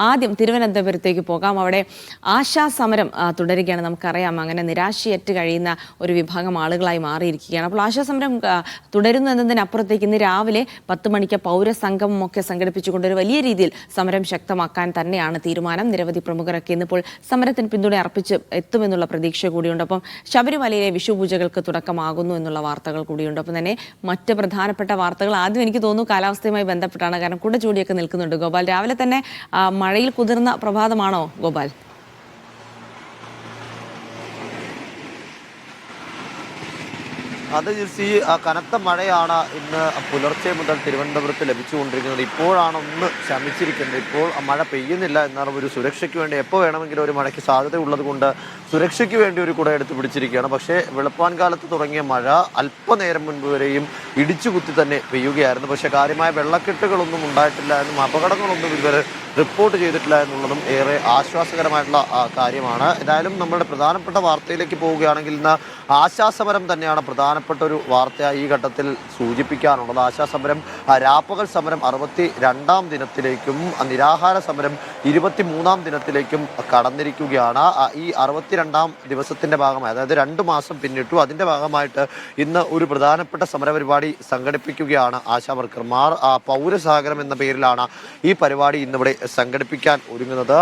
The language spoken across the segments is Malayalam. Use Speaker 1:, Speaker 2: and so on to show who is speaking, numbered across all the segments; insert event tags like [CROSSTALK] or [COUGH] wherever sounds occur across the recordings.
Speaker 1: ആദ്യം തിരുവനന്തപുരത്തേക്ക് പോകാം. അവിടെ ആശാ സമരം തുടരുകയാണ്. നമുക്കറിയാം അങ്ങനെ നിരാശയറ്റ് കഴിയുന്ന ഒരു വിഭാഗം ആളുകളായി മാറിയിരിക്കുകയാണ്. അപ്പോൾ ആശാ സമരം തുടരുന്നു എന്നതിനപ്പുറത്തേക്ക് ഇന്ന് രാവിലെ പത്ത് മണിക്ക് പൗരസംഗമം ഒക്കെ സംഘടിപ്പിച്ചുകൊണ്ട് ഒരു വലിയ രീതിയിൽ സമരം ശക്തമാക്കാൻ തന്നെയാണ് തീരുമാനം. നിരവധി പ്രമുഖരൊക്കെ ഇന്നിപ്പോൾ സമരത്തിന് പിന്തുണ അർപ്പിച്ച് എത്തുമെന്നുള്ള പ്രതീക്ഷ കൂടിയുണ്ട്. അപ്പം ശബരിമലയിലെ വിഷുപൂജകൾക്ക് തുടക്കമാകുന്നു എന്നുള്ള വാർത്തകൾ കൂടിയുണ്ട്. അപ്പം തന്നെ മറ്റ് പ്രധാനപ്പെട്ട വാർത്തകൾ ആദ്യം എനിക്ക് തോന്നുന്നു കാലാവസ്ഥയുമായി ബന്ധപ്പെട്ടാണ്. കാരണം കുട ചൂടിയൊക്കെ നിൽക്കുന്നുണ്ട് ഗോപാൽ. രാവിലെ തന്നെ ആ, മഴയിൽ കുതിർന്ന പ്രഭാതമാണോ ഗോപാൽ?
Speaker 2: അത് ജിസി കനത്ത മഴയാണ് ഇന്ന് പുലർച്ചെ മുതൽ തിരുവനന്തപുരത്ത് ലഭിച്ചുകൊണ്ടിരിക്കുന്നത്. ഇപ്പോഴാണ് ഒന്ന് ശമിച്ചിരിക്കുന്നത്. ഇപ്പോൾ മഴ പെയ്യുന്നില്ല എന്നാണ് ഒരു സുരക്ഷയ്ക്ക് വേണ്ടി എപ്പോൾ വേണമെങ്കിലും ഒരു മഴയ്ക്ക് സാധ്യതയുള്ളത് കൊണ്ട് സുരക്ഷയ്ക്ക് വേണ്ടി ഒരു കുട എടുത്ത് പിടിച്ചിരിക്കുകയാണ്. പക്ഷേ വെളുപ്പാൻ കാലത്ത് തുടങ്ങിയ മഴ അല്പനേരം മുൻപ് വരെയും ഇടിച്ചു കുത്തി തന്നെ പെയ്യുകയായിരുന്നു. പക്ഷേ കാര്യമായ വെള്ളക്കെട്ടുകളൊന്നും ഉണ്ടായിട്ടില്ല എന്നും അപകടങ്ങളൊന്നും ഇതുവരെ റിപ്പോർട്ട് ചെയ്തിട്ടില്ല എന്നുള്ളതും ഏറെ ആശ്വാസകരമായിട്ടുള്ള കാര്യമാണ്. ഏതായാലും നമ്മുടെ പ്രധാനപ്പെട്ട വാർത്തയിലേക്ക് പോവുകയാണെങ്കിൽ ഇന്ന് ആശ്വാസപരം തന്നെയാണ് പ്രധാനപ്പെട്ട ഒരു വാർത്ത ഈ ഘട്ടത്തിൽ സൂചിപ്പിക്കാനുള്ളത് ആശാ സമരം രാപ്പകൽ സമരം അറുപത്തി രണ്ടാം ദിനത്തിലേക്കും നിരാഹാര സമരം ഇരുപത്തി മൂന്നാം ദിനത്തിലേക്കും കടന്നിരിക്കുകയാണ്. ഈ അറുപത്തിരണ്ടാം ദിവസത്തിന്റെ ഭാഗമായി അതായത് രണ്ട് മാസം പിന്നിട്ടു അതിന്റെ ഭാഗമായിട്ട് ഇന്ന് ഒരു പ്രധാനപ്പെട്ട സമരപരിപാടി സംഘടിപ്പിക്കുകയാണ് ആശാ വർക്കർമാർ. ആ, പൗരസാഗരം എന്ന പേരിലാണ് ഈ പരിപാടി ഇന്നിവിടെ സംഘടിപ്പിക്കാൻ ഒരുങ്ങുന്നത്.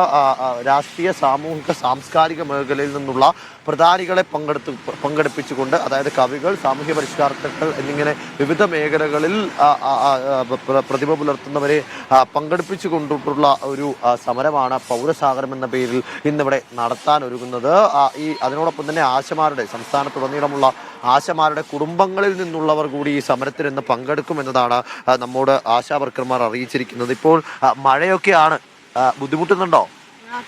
Speaker 2: രാഷ്ട്രീയ സാമൂഹിക സാംസ്കാരിക മേഖലയിൽ നിന്നുള്ള പ്രധാനികളെ പങ്കെടുത്ത് പങ്കെടുപ്പിച്ചുകൊണ്ട് അതായത് കവികൾ സാമൂഹ്യ പരിഷ്കർത്താക്കൾ എന്നിങ്ങനെ വിവിധ മേഖലകളിൽ പ്രതിഭ പുലർത്തുന്നവരെ പങ്കെടുപ്പിച്ചു പങ്കെടുപ്പിച്ചുകൊണ്ടിട്ടുള്ള ഒരു സമരമാണ് പൗരസാഗരം എന്ന പേരിൽ ഇന്നിവിടെ നടത്താൻ ഒരുങ്ങുന്നത്. ഈ അതിനോടൊപ്പം തന്നെ ആശമാരുടെ സംസ്ഥാനത്തുടനീളമുള്ള ആശമാരുടെ കുടുംബങ്ങളിൽ നിന്നുള്ളവർ കൂടി ഈ സമരത്തിൽ ഇന്ന് പങ്കെടുക്കുമെന്നതാണ് നമ്മോട് ആശാവർക്കർമാർ അറിയിച്ചിരിക്കുന്നത്. ഇപ്പോൾ മഴയൊക്കെയാണ് ബുദ്ധിമുട്ടുന്നുണ്ടോ?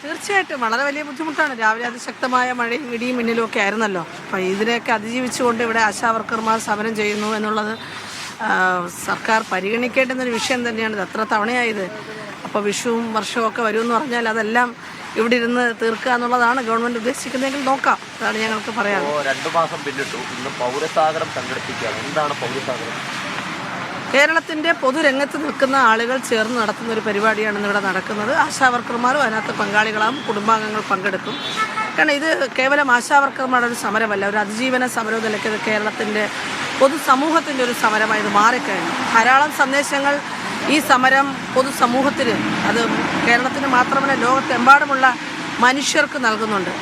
Speaker 3: തീർച്ചയായിട്ടും. വളരെ വലിയ ബുദ്ധിമുട്ടാണ്. രാവിലെ അതിശക്തമായ മഴയും ഇടിയും മിന്നലും ഒക്കെ ആയിരുന്നല്ലോ. അപ്പം ഇതിനെയൊക്കെ അതിജീവിച്ചുകൊണ്ട് ഇവിടെ ആശാവർക്കർമാർ സമരം ചെയ്യുന്നു എന്നുള്ളത് സർക്കാർ പരിഗണിക്കേണ്ടുന്നൊരു വിഷയം തന്നെയാണ്. ഇത് എത്ര തവണയായത് അപ്പോൾ വിഷുവും വർഷവും ഒക്കെ വരുമെന്ന് പറഞ്ഞാൽ അതെല്ലാം ഇവിടെ ഇരുന്ന് തീർക്കുക എന്നുള്ളതാണ് ഗവൺമെന്റ് ഉദ്ദേശിക്കുന്നതെങ്കിൽ നോക്കാം. അതാണ് ഞങ്ങൾക്ക്
Speaker 2: ഓ, രണ്ടു മാസം പിന്നിട്ടു. ഇന്ന് പൗരസാഗരം സംഘടിപ്പിക്കുകയാണ്. എന്താണ് പൗരസാഗരം?
Speaker 3: കേരളത്തിന്റെ പൊതുരംഗത്ത് നിൽക്കുന്ന ആളുകൾ ചേർന്ന് നടത്തുന്ന ഒരു പരിപാടിയാണ് ഇവിടെ നടക്കുന്നത്. ആശാവർക്കർമാരും അതിനകത്ത് പങ്കാളികളാകും കുടുംബാംഗങ്ങൾ പങ്കെടുക്കും. കാരണം ഇത് കേവലം ആശാവർക്കർമാരുടെ ഒരു സമരമല്ല ഒരു അതിജീവന സമരം നിലയ്ക്ക് കേരളത്തിന്റെ കേരളത്തിന്റെ പൊതുസമൂഹത്തിന്റെ ഒരു സമരമായി ഇത് മാറിക്കഴിഞ്ഞു. ധാരാളം സന്ദേശങ്ങൾ ഈ സമരം പൊതുസമൂഹത്തിന് അത് കേരളത്തിന് മാത്രമല്ല ലോകത്തെമ്പാടുമുള്ള മനുഷ്യർക്ക് നൽകുന്നുണ്ട്.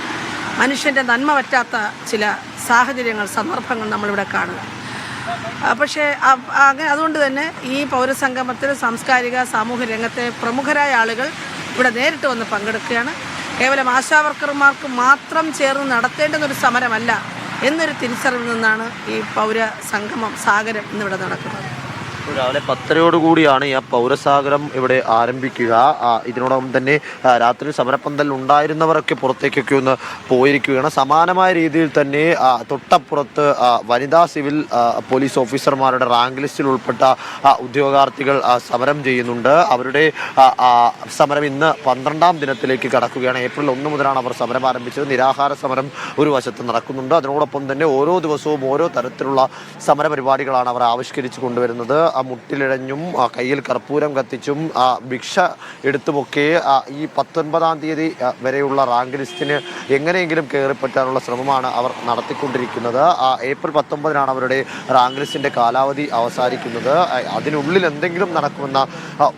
Speaker 3: മനുഷ്യന്റെ നന്മ പറ്റാത്ത ചില സാഹചര്യങ്ങൾ സന്ദർഭങ്ങൾ നമ്മളിവിടെ കാണുക. പക്ഷേ അങ്ങനെ അതുകൊണ്ട് തന്നെ ഈ പൗരസംഗമത്തിൽ സാംസ്കാരിക സാമൂഹ്യ രംഗത്തെ പ്രമുഖരായ ആളുകൾ ഇവിടെ നേരിട്ട് വന്ന് പങ്കെടുക്കുകയാണ്. കേവലം ആശാവർക്കർമാർക്ക് മാത്രം ചേർന്ന് നടത്തേണ്ടുന്നൊരു സമരമല്ല എന്നൊരു തിരിച്ചറിവിൽ നിന്നാണ് ഈ പൗര സംഗമം സാഗരം ഇന്നിവിടെ നടക്കുന്നത്.
Speaker 2: ഇപ്പോൾ രാവിലെ പത്തരയോടുകൂടിയാണ് ഈ പൗരസാഗരം ഇവിടെ ആരംഭിക്കുക. ഇതിനോടൊപ്പം തന്നെ രാത്രി സമരപ്പന്തൽ ഉണ്ടായിരുന്നവരൊക്കെ പുറത്തേക്കൊക്കെ ഒന്ന് പോയിരിക്കുകയാണ്. സമാനമായ രീതിയിൽ തന്നെ തൊട്ടപ്പുറത്ത് വനിതാ സിവിൽ പോലീസ് ഓഫീസർമാരുടെ റാങ്ക് ലിസ്റ്റിൽ ഉൾപ്പെട്ട ഉദ്യോഗാർത്ഥികൾ സമരം ചെയ്യുന്നുണ്ട്. അവരുടെ സമരം ഇന്ന് പന്ത്രണ്ടാം ദിനത്തിലേക്ക് കടക്കുകയാണ്. ഏപ്രിൽ ഒന്ന് മുതലാണ് അവർ സമരം ആരംഭിച്ചത്. നിരാഹാര സമരം ഒരു വശത്ത് നടക്കുന്നുണ്ട്. അതിനോടൊപ്പം തന്നെ ഓരോ ദിവസവും ഓരോ തരത്തിലുള്ള സമര പരിപാടികളാണ് അവർ ആവിഷ്കരിച്ചു കൊണ്ടുവരുന്നത്. ആ മുട്ടിലിഴഞ്ഞും ആ കയ്യിൽ കർപ്പൂരം കത്തിച്ചും ആ ഭിക്ഷ എടുത്തുമൊക്കെ ഈ പത്തൊൻപതാം തീയതി വരെയുള്ള റാങ്ക് ലിസ്റ്റിന് എങ്ങനെയെങ്കിലും കയറിപ്പറ്റാനുള്ള ശ്രമമാണ് അവർ നടത്തിക്കൊണ്ടിരിക്കുന്നത്. ആ ഏപ്രിൽ പത്തൊമ്പതിനാണ് അവരുടെ റാങ്ക് ലിസ്റ്റിന്റെ കാലാവധി അവസാനിക്കുന്നത്. അതിനുള്ളിൽ എന്തെങ്കിലും നടക്കുമെന്ന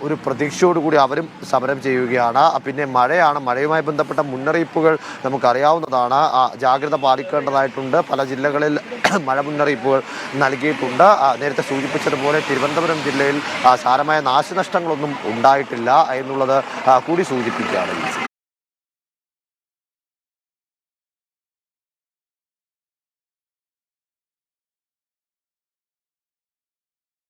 Speaker 2: ഒരു പ്രതീക്ഷയോടുകൂടി അവരും സമരം ചെയ്യുകയാണ്. പിന്നെ മഴയാണ്. മഴയുമായി ബന്ധപ്പെട്ട മുന്നറിയിപ്പുകൾ നമുക്കറിയാവുന്നതാണ്. ജാഗ്രത പാലിക്കേണ്ടതായിട്ടുണ്ട്. പല ജില്ലകളിൽ [CLEARS THROAT] മഴ മുന്നറിയിപ്പുകൾ നൽകിയിട്ടുണ്ട്. നേരത്തെ സൂചിപ്പിച്ചതുപോലെ തിരുവനന്തപുരം ജില്ലയിൽ ആ, സാരമായ നാശനഷ്ടങ്ങളൊന്നും ഉണ്ടായിട്ടില്ല എന്നുള്ളത് കൂടി സൂചിപ്പിക്കുകയാണ്.